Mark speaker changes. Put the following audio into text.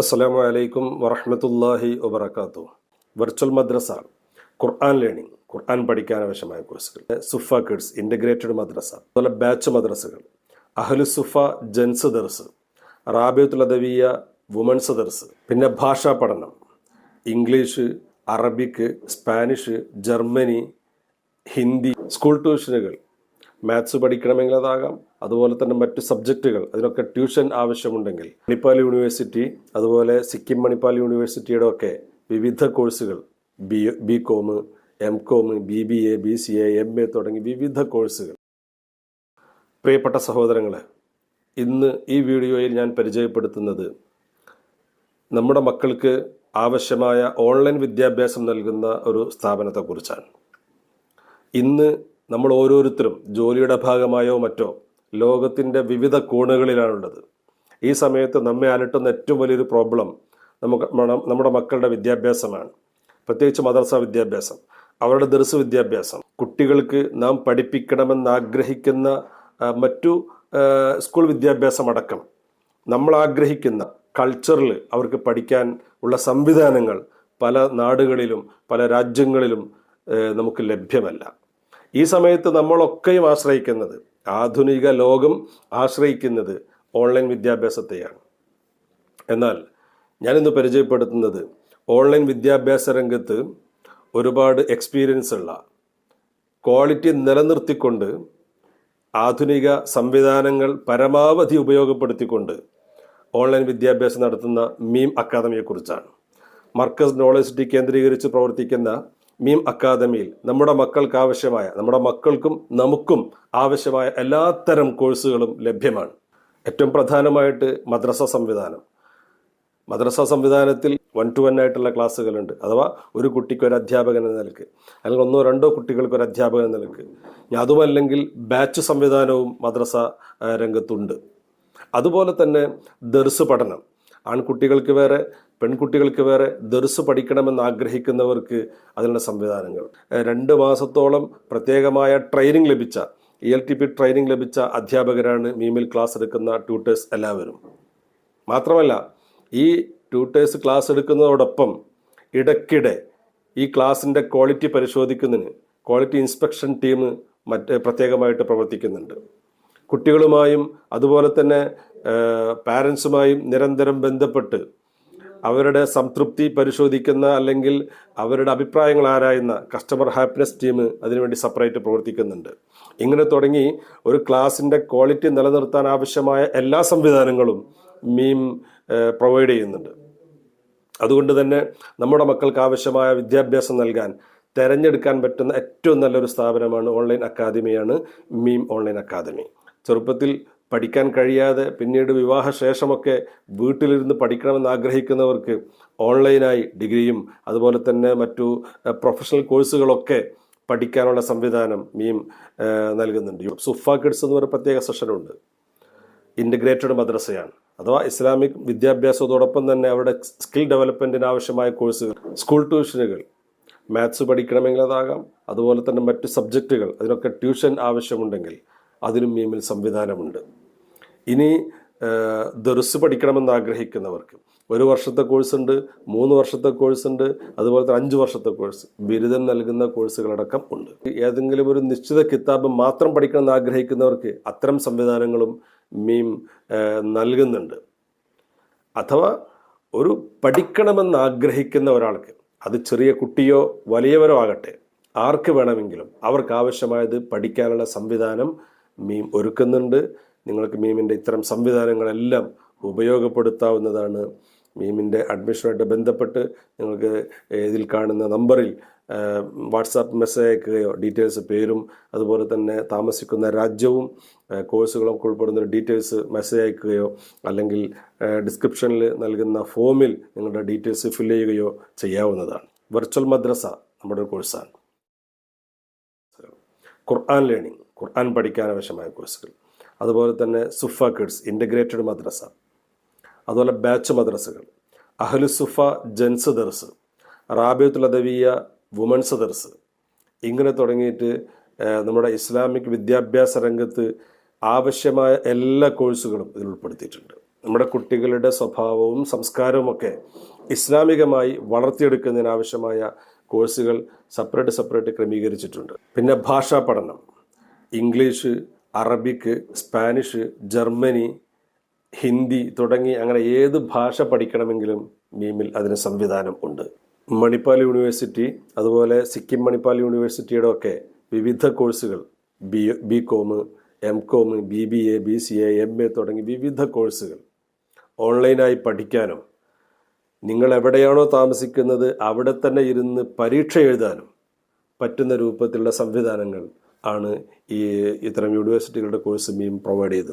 Speaker 1: അസ്സലാമു അലൈക്കും വറഹമത്തല്ലാഹി വബർക്കാത്തു വെർച്വൽ മദ്രസ ഖുർആൻ ലേണിംഗ് ഖുർആൻ പഠിക്കാൻ ആവശ്യമായ കോഴ്സുകൾ സുഫ കിഡ്സ് ഇന്റഗ്രേറ്റഡ് മദ്രസ അതുപോലെ ബാച്ച് മദ്രസകൾ. അഹലു സുഫ ജൻസ് ദർസ് റാബിയത്തുൽ അദവിയ വുമൻസ് ദർസ് പിന്നെ ഭാഷാ പഠനം. English Arabic Spanish Germany Hindi school ട്യൂഷനുകൾ maths പഠിക്കണമെങ്കിൽ അതാകാം. അതുപോലെ തന്നെ മറ്റ് സബ്ജക്റ്റുകൾ അതിനൊക്കെ ട്യൂഷൻ ആവശ്യമുണ്ടെങ്കിൽ മണിപ്പാൽ യൂണിവേഴ്സിറ്റി അതുപോലെ സിക്കിം മണിപ്പാൽ യൂണിവേഴ്സിറ്റിയുടെ ഒക്കെ വിവിധ കോഴ്സുകൾ B B com M com B B A B C A M A തുടങ്ങി വിവിധ കോഴ്സുകൾ പ്രിയപ്പെട്ട സഹോദരങ്ങളെ ഇന്ന് ഈ വീഡിയോയിൽ ഞാൻ പരിചയപ്പെടുത്തുന്നത് നമ്മുടെ മക്കൾക്ക് ആവശ്യമായ ഓൺലൈൻ വിദ്യാഭ്യാസം നൽകുന്ന ഒരു സ്ഥാപനത്തെക്കുറിച്ചാണ്. ഇന്ന് നമ്മൾ ഓരോരുത്തരും ജോലിയുടെ ഭാഗമായോ മറ്റോ ലോകത്തിന്റെ വിവിധ കോണുകളിലാണുള്ളത്. ഈ സമയത്ത് നമ്മെ അലട്ടുന്ന ഏറ്റവും വലിയൊരു പ്രോബ്ലം നമുക്ക് നമ്മുടെ- മക്കളുടെ വിദ്യാഭ്യാസമാണ്. പ്രത്യേകിച്ച് മദർസ വിദ്യാഭ്യാസം അവരുടെ ദർസ് വിദ്യാഭ്യാസം. കുട്ടികൾക്ക് നാം പഠിപ്പിക്കണമെന്ന് ആഗ്രഹിക്കുന്ന മറ്റു സ്കൂൾ വിദ്യാഭ്യാസം അടക്കം നമ്മൾ ആഗ്രഹിക്കുന്ന കൾച്ചറിൽ അവർക്ക് പഠിക്കാൻ ഉള്ള സംവിധാനങ്ങൾ പല നാടുകളിലും പല രാജ്യങ്ങളിലും നമുക്ക് ലഭ്യമല്ല. ഈ സമയത്ത് നമ്മളൊക്കെയും ആശ്രയിക്കുന്നത് ആധുനിക ലോകം ആശ്രയിക്കുന്നത് ഓൺലൈൻ വിദ്യാഭ്യാസത്തെയാണ്. എന്നാൽ ഞാനിന്ന് പരിചയപ്പെടുത്തുന്നത് ഓൺലൈൻ വിദ്യാഭ്യാസ രംഗത്ത് ഒരുപാട് എക്സ്പീരിയൻസ് ഉള്ള ക്വാളിറ്റി നിലനിർത്തിക്കൊണ്ട് ആധുനിക സംവിധാനങ്ങൾ പരമാവധി ഉപയോഗപ്പെടുത്തിക്കൊണ്ട് ഓൺലൈൻ വിദ്യാഭ്യാസം നടത്തുന്ന മീം അക്കാദമിയെക്കുറിച്ചാണ്. മർക്കസ് നോളജ് സിറ്റി കേന്ദ്രീകരിച്ച് പ്രവർത്തിക്കുന്ന മീം അക്കാദമിയിൽ നമ്മുടെ മക്കൾക്ക് ആവശ്യമായ നമ്മുടെ മക്കൾക്കും നമുക്കും ആവശ്യമായ എല്ലാത്തരം കോഴ്സുകളും ലഭ്യമാണ്. ഏറ്റവും പ്രധാനമായിട്ട് മദ്രസ സംവിധാനം. മദ്രസ സംവിധാനത്തിൽ വൺ ടു വൺ ആയിട്ടുള്ള ക്ലാസ്സുകളുണ്ട്. അഥവാ ഒരു കുട്ടിക്ക് ഒരു അധ്യാപകൻ എന്ന നിലയ്ക്ക് അല്ലെങ്കിൽ ഒന്നോ രണ്ടോ കുട്ടികൾക്ക് ഒരു അധ്യാപകൻ എന്ന നിലയ്ക്ക്. അതുമല്ലെങ്കിൽ ബാച്ച് സംവിധാനവും മദ്രസ രംഗത്തുണ്ട്. അതുപോലെ തന്നെ ദർസ് പഠനം. ആൺകുട്ടികൾക്ക് വേറെ പെൺകുട്ടികൾക്ക് വേറെ ദർസ് പഠിക്കണമെന്ന് ആഗ്രഹിക്കുന്നവർക്ക് അതിനുള്ള സംവിധാനങ്ങൾ. രണ്ട് മാസത്തോളം പ്രത്യേകമായ ട്രെയിനിങ് ലഭിച്ച E L T P training ലഭിച്ച അധ്യാപകരാണ് മീമിൽ ക്ലാസ് എടുക്കുന്ന ട്യൂട്ടേഴ്സ് എല്ലാവരും. മാത്രമല്ല ഈ ട്യൂട്ടേഴ്സ് ക്ലാസ് എടുക്കുന്നതോടൊപ്പം ഇടയ്ക്കിടെ ഈ ക്ലാസിന്റെ ക്വാളിറ്റി പരിശോധിക്കുന്നതിന് ക്വാളിറ്റി ഇൻസ്പെക്ഷൻ ടീം മറ്റ് പ്രത്യേകമായിട്ട് പ്രവർത്തിക്കുന്നുണ്ട്. കുട്ടികളുമായും അതുപോലെ തന്നെ പാരൻസുമായും നിരന്തരം ബന്ധപ്പെട്ട് അവരുടെ സംതൃപ്തി പരിശോധിക്കുന്ന അല്ലെങ്കിൽ അവരുടെ അഭിപ്രായങ്ങൾ ആരായുന്ന കസ്റ്റമർ ഹാപ്പിനെസ് ടീം അതിനുവേണ്ടി സെപ്പറേറ്റ് പ്രവർത്തിക്കുന്നുണ്ട്. ഇങ്ങനെ തുടങ്ങി ഒരു ക്ലാസിന്റെ ക്വാളിറ്റി നിലനിർത്താൻ ആവശ്യമായ എല്ലാ സംവിധാനങ്ങളും മീം പ്രൊവൈഡ് ചെയ്യുന്നുണ്ട്. അതുകൊണ്ട് തന്നെ നമ്മുടെ മക്കൾക്ക് ആവശ്യമായ വിദ്യാഭ്യാസം നൽകാൻ തിരഞ്ഞെടുക്കാൻ പറ്റുന്ന ഏറ്റവും നല്ലൊരു സ്ഥാപനമാണ് ഓൺലൈൻ അക്കാദമിയാണ് മീം ഓൺലൈൻ അക്കാദമി ചെറുപ്പത്തിൽ പഠിക്കാൻ കഴിയാതെ പിന്നീട് വിവാഹശേഷമൊക്കെ വീട്ടിലിരുന്ന് പഠിക്കണമെന്ന് ആഗ്രഹിക്കുന്നവർക്ക് ഓൺലൈനായി ഡിഗ്രിയും അതുപോലെ തന്നെ മറ്റു പ്രൊഫഷണൽ കോഴ്സുകളൊക്കെ പഠിക്കാനുള്ള സംവിധാനം മീം നൽകുന്നുണ്ട്. സുഫ കിഡ്സ് എന്ന് പറയുന്ന പ്രത്യേക സെഷനുണ്ട്. ഇന്റഗ്രേറ്റഡ് മദ്രസയാണ്. അഥവാ ഇസ്ലാമിക് വിദ്യാഭ്യാസത്തോടൊപ്പം തന്നെ അവരുടെ സ്കിൽ ഡെവലപ്മെന്റിന് ആവശ്യമായ കോഴ്സുകൾ സ്കൂൾ ട്യൂഷനുകൾ മാത്സ് പഠിക്കണമെങ്കിൽ അതാകാം അതുപോലെ തന്നെ മറ്റ് സബ്ജക്റ്റുകൾ അതിനൊക്കെ ട്യൂഷൻ ആവശ്യമുണ്ടെങ്കിൽ അതിനും മീമിൽ സംവിധാനമുണ്ട്. ഇനി ദർസ് പഠിക്കണമെന്ന് ആഗ്രഹിക്കുന്നവർക്ക്. ഒരു വർഷത്തെ കോഴ്സ് ഉണ്ട് മൂന്ന് വർഷത്തെ കോഴ്സ് ഉണ്ട് അതുപോലെ തന്നെ അഞ്ച് വർഷത്തെ കോഴ്സ് ബിരുദം നൽകുന്ന കോഴ്സുകളടക്കം ഉണ്ട്. ഏതെങ്കിലും ഒരു നിശ്ചിത കിതാബ് മാത്രം പഠിക്കണമെന്ന് ആഗ്രഹിക്കുന്നവർക്ക് അത്തരം സംവിധാനങ്ങളും മീം നൽകുന്നുണ്ട്. അഥവാ ഒരു പഠിക്കണമെന്ന് ആഗ്രഹിക്കുന്ന ഒരാൾക്ക് അത് ചെറിയ കുട്ടിയോ വലിയവരോ ആകട്ടെ ആർക്ക് വേണമെങ്കിലും അവർക്ക് ആവശ്യമായത് പഠിക്കാനുള്ള സംവിധാനം മീം ഒരുക്കുന്നുണ്ട്. നിങ്ങൾക്ക് മീമിന്റെ ഇത്തരം സംവിധാനങ്ങളെല്ലാം ഉപയോഗപ്പെടുത്താവുന്നതാണ്. മീമിന്റെ അഡ്മിഷനുമായിട്ട് ബന്ധപ്പെട്ട് നിങ്ങൾക്ക് ഇതിൽ കാണുന്ന നമ്പറിൽ വാട്സാപ്പ് മെസ്സേജ് അയക്കുകയോ ഡീറ്റെയിൽസ് പേരും അതുപോലെ തന്നെ താമസിക്കുന്ന രാജ്യവും കോഴ്സുകളും ഉൾപ്പെടുന്ന ഡീറ്റെയിൽസ് മെസ്സേജ് അയക്കുകയോ അല്ലെങ്കിൽ ഡിസ്ക്രിപ്ഷനിൽ നൽകുന്ന ഫോമിൽ നിങ്ങളുടെ ഡീറ്റെയിൽസ് ഫില്ല് ചെയ്യുകയോ ചെയ്യാവുന്നതാണ്. വെർച്വൽ മദ്രസ നമ്മുടെ കോഴ്സാണ്. ഖുർആൻ ലേണിംഗ്. ഖുർആൻ പഠിക്കാൻ ആവശ്യമായ കോഴ്സുകൾ. അതുപോലെ തന്നെ സുഫ കിഡ്സ് ഇന്റഗ്രേറ്റഡ് മദ്രസ അതുപോലെ ബാച്ച് മദ്രസകൾ അഹ്ലു സുഫ ജെൻസ് ദർസ് റാബിയത്തുൽ അദവിയ വുമൻസ് ദർസ്. ഇങ്ങനെ തുടങ്ങിയിട്ട് നമ്മുടെ ഇസ്ലാമിക് വിദ്യാഭ്യാസ രംഗത്ത് ആവശ്യമായ എല്ലാ കോഴ്സുകളും ഇതിൽ ഉൾപ്പെടുത്തിയിട്ടുണ്ട്. നമ്മുടെ കുട്ടികളുടെ സ്വഭാവവും സംസ്കാരവും ഒക്കെ ഇസ്ലാമികമായി വളർത്തിയെടുക്കുന്നതിനാവശ്യമായ കോഴ്സുകൾ സെപ്പറേറ്റ് സെപ്പറേറ്റ് ക്രമീകരിച്ചിട്ടുണ്ട്. പിന്നെ ഭാഷാ പഠനം. English Arabic Spanish Germany Hindi തുടങ്ങി അങ്ങനെ ഏത് ഭാഷ പഠിക്കണമെങ്കിലും മീമിൽ അതിന് സംവിധാനം ഉണ്ട്. മണിപ്പാൽ യൂണിവേഴ്സിറ്റി അതുപോലെ സിക്കിം മണിപ്പാൽ യൂണിവേഴ്സിറ്റിയുടെ ഒക്കെ വിവിധ കോഴ്സുകൾ B B com M com B B A B C A M A തുടങ്ങി വിവിധ കോഴ്സുകൾ ഓൺലൈനായി പഠിക്കാനും നിങ്ങൾ എവിടെയാണോ താമസിക്കുന്നത് അവിടെ തന്നെ ഇരുന്ന് പരീക്ഷ എഴുതാനും പറ്റുന്ന രൂപത്തിലുള്ള സംവിധാനങ്ങൾ ആണ് ഈ ഇത്തരം യൂണിവേഴ്സിറ്റികളുടെ കോഴ്സ് മീം പ്രൊവൈഡ് ചെയ്യുന്നത്